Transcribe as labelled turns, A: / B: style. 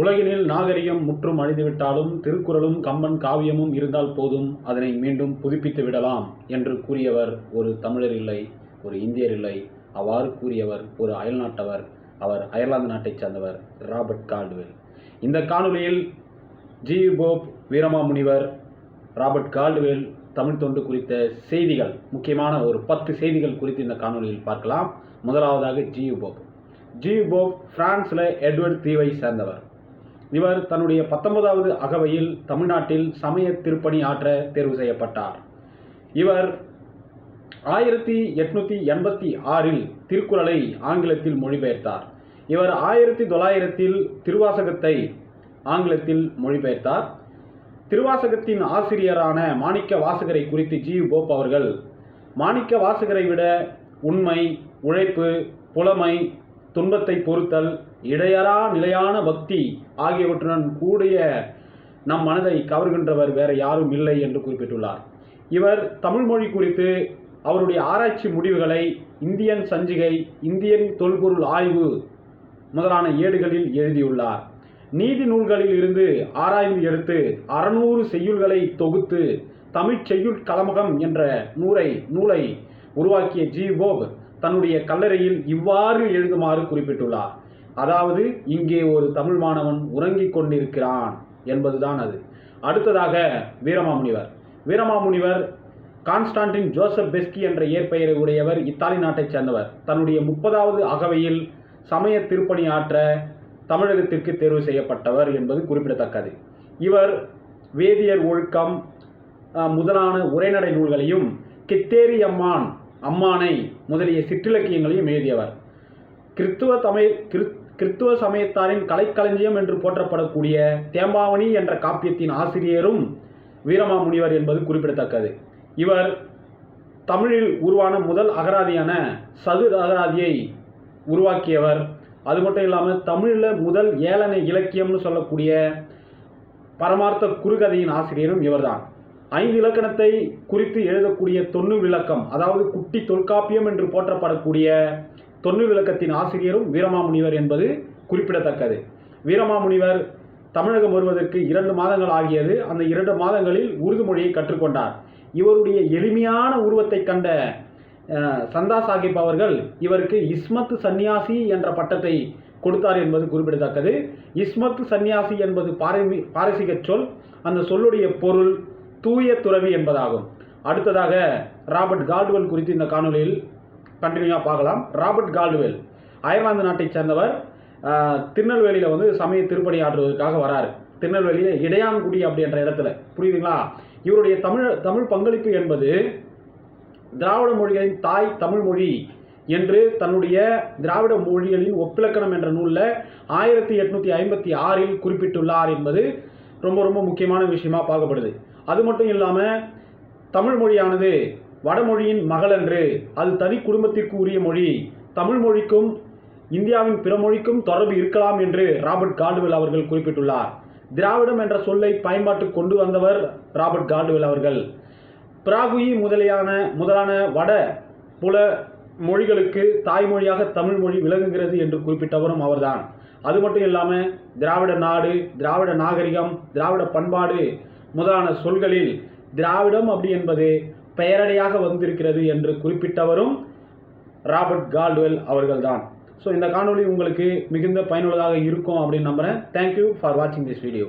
A: உலகினில் நாகரிகம் முற்றும் அழிந்துவிட்டாலும் திருக்குறளும் கம்பன் காவியமும் இருந்தால் போதும் அதனை மீண்டும் புதுப்பித்து விடலாம் என்று கூறியவர் ஒரு தமிழர் இல்லை ஒரு இந்தியர் இல்லை அவ்வாறு கூறியவர் ஒரு அயல்நாட்டவர் அவர் அயர்லாந்து நாட்டைச் சேர்ந்தவர் ராபர்ட் கால்டுவெல் இந்த காணொலியில் G Pope Veeramamunivar Robert Caldwell Tamil தொண்டு குறித்த செய்திகள் முக்கியமான ஒரு பத்து செய்திகள் குறித்து இந்த காணொலியில் பார்க்கலாம் முதலாவதாக ஜி போப் ஜி போப் பிரான்ஸில் எட்வர்ட் தீவை சேர்ந்தவர் இவர் தன்னுடைய பத்தொன்பதாவது அகவையில் தமிழ்நாட்டில் சமய திருப்பணி ஆற்ற தேர்வு செய்யப்பட்டார் இவர் ஆயிரத்தி எட்நூற்றி எண்பத்தி ஆறில் திருக்குறளை ஆங்கிலத்தில் மொழிபெயர்த்தார் இவர் ஆயிரத்தி தொள்ளாயிரத்தில் திருவாசகத்தை ஆங்கிலத்தில் மொழிபெயர்த்தார் திருவாசகத்தின் ஆசிரியரான மாணிக்க வாசகரை குறித்து ஜி போப் அவர்கள் மாணிக்க வாசகரை விட உண்மை உழைப்பு புலமை துன்பத்தை பொறுத்தல் இடையறா நிலையான பக்தி ஆகியவற்றுடன் கூடிய நம் மனதை கவர்கின்றவர் வேற யாரும் இல்லை என்று குறிப்பிட்டுள்ளார் இவர் தமிழ் மொழி குறித்து அவருடைய ஆராய்ச்சி முடிவுகளை இந்தியன் சஞ்சிகை இந்தியன் தொல்பொருள் ஆய்வு முதலான ஏடுகளில் எழுதியுள்ளார் நீதி நூல்களில் இருந்து ஆராய்ந்து எடுத்து அறநூறு செய்யுள்களை தொகுத்து தமிழ் செய்யுள் கலமகம் என்ற நூரை நூலை உருவாக்கிய ஜி போப் தன்னுடைய கல்லறையில் இவ்வாறு எழுதுமாறு குறிப்பிட்டுள்ளார் அதாவது இங்கே ஒரு தமிழ் மாணவன் உறங்கிக் கொண்டிருக்கிறான் என்பதுதான் அது அடுத்ததாக Veeramamunivar Veeramamunivar Constantine Joseph Beschi என்ற இயற்பெயரை உடையவர் இத்தாலி நாட்டைச் சேர்ந்தவர் தன்னுடைய முப்பதாவது அகவையில் சமய திருப்பணி ஆற்ற தமிழகத்திற்கு தேர்வு செய்யப்பட்டவர் என்பது குறிப்பிடத்தக்கது இவர் வேதியர் ஒழுக்கம் முதலான உரைநடை நூல்களையும் கித்தேரி அம்மான் அம்மானை முதலிய சிற்றிலக்கியங்களையும் எழுதியவர் கிறித்துவ தமிழ் கிறித் கிறித்துவ சமயத்தாரின் கலைக்களஞ்சியம் என்று போற்றப்படக்கூடிய தேம்பாவணி என்ற காப்பியத்தின் ஆசிரியரும் வீரமாமுனிவர் என்பது குறிப்பிடத்தக்கது இவர் தமிழில் உருவான முதல் அகராதியான சது அகராதியை உருவாக்கியவர் அது மட்டும் இல்லாமல் தமிழில் முதல் ஏளனை இலக்கியம்னு சொல்லக்கூடிய பரமார்த்த குறுகதையின் ஆசிரியரும் இவர்தான் ஐந்து இலக்கணத்தை குறித்து எழுதக்கூடிய தொன்னு விளக்கம் அதாவது குட்டி தொல்காப்பியம் என்று போற்றப்படக்கூடிய தொன்னு விளக்கத்தின் ஆசிரியரும் வீரமாமுனிவர் என்பது குறிப்பிடத்தக்கது வீரமாமுனிவர் தமிழகம் வருவதற்கு இரண்டு மாதங்கள் ஆகியது அந்த இரண்டு மாதங்களில் உருது மொழியை கற்றுக்கொண்டார் இவருடைய எளிமையான உருவத்தை கண்ட சந்தா சாஹிப் அவர்கள் இவருக்கு இஸ்மத் சந்நியாசி என்ற பட்டத்தை கொடுத்தார் என்பது குறிப்பிடத்தக்கது இஸ்மத் சந்நியாசி என்பது பாரமி பாரசீக சொல் அந்த சொல்லுடைய பொருள் தூய துறவி என்பதாகும் அடுத்ததாக ராபர்ட் கால்டுவல் குறித்து இந்த காணொலியில் கண்டினியூவாக பார்க்கலாம் ராபர்ட் கால்டுவெல் அயர்லாந்து நாட்டை சேர்ந்தவர் திருநெல்வேலியில் வந்து சமய திருப்பணி ஆற்றுவதற்காக வராரு திருநெல்வேலியில் இடையான்குடி அப்படின்ற இடத்துல புரியுதுங்களா இவருடைய தமிழ் தமிழ் பங்களிப்பு என்பது திராவிட மொழிகளின் தாய் தமிழ் மொழி என்று தன்னுடைய திராவிட மொழிகளின் ஒப்பிலக்கணம் என்ற நூலில் ஆயிரத்தி எட்நூற்றி ஐம்பத்தி ஆறில் குறிப்பிட்டுள்ளார் என்பது ரொம்ப ரொம்ப முக்கியமான விஷயமா பார்க்கப்படுது அது மட்டும் இல்லாமல் தமிழ் மொழியானது வடமொழியின் மகளன்று அது தனி குடும்பத்திற்கு உரிய மொழி தமிழ் மொழிக்கும் இந்தியாவின் பிற மொழிக்கும் தொடர்பு இருக்கலாம் என்று ராபர்ட் கால்டுவெல் அவர்கள் குறிப்பிட்டுள்ளார் திராவிடம் என்ற சொல்லை பயன்பாட்டு கொண்டு வந்தவர் ராபர்ட் கால்டுவெல் அவர்கள் பிராகுயி முதலியான முதலான வட புல மொழிகளுக்கு தாய்மொழியாக தமிழ் மொழி விளங்குகிறது என்று குறிப்பிட்டவரும் அவர்தான் அது மட்டும் இல்லாமல் திராவிட நாடு திராவிட நாகரிகம் திராவிட பண்பாடு முதலான சொல்களில் திராவிடம் அப்படி என்பது பெயரடையாக வந்திருக்கிறது என்று குறிப்பிட்டவரும் ராபர்ட் கால்டுவெல் அவர்கள்தான் ஸோ இந்த காணொலி உங்களுக்கு மிகுந்த பயனுள்ளதாக இருக்கும் அப்படின்னு நம்புகிறேன் தேங்க்யூ ஃபார் வாட்சிங் திஸ் வீடியோ